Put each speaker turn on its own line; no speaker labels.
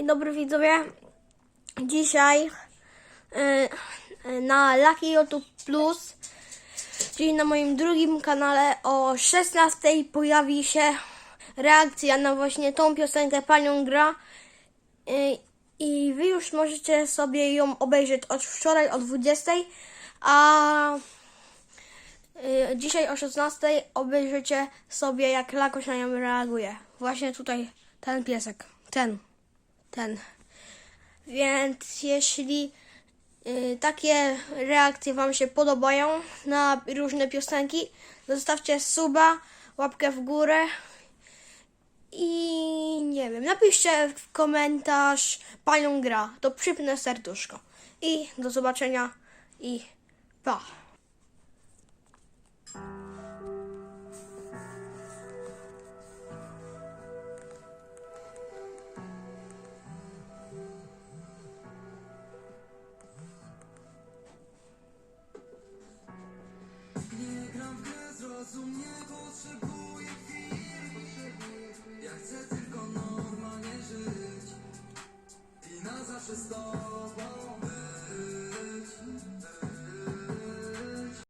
Dzień dobry widzowie. Dzisiaj y, y, na Lucky YouTube Plus, czyli na moim drugim kanale o 16 pojawi się reakcja na właśnie tą piosenkę Panią Gra. Y, I wy już możecie sobie ją obejrzeć od wczoraj o 20, a dzisiaj o 16 obejrzycie sobie jak Lakoś na nią reaguje. Właśnie tutaj ten piesek, ten ten. Więc jeśli y, takie reakcje Wam się podobają na różne piosenki, zostawcie suba, łapkę w górę i nie wiem, napiszcie w komentarz Panią gra, to przypnę serduszko. I do zobaczenia i pa.
Grę, zrozum, nie potrzebuję chwil Ja chcę tylko normalnie żyć. I na zawsze z tobą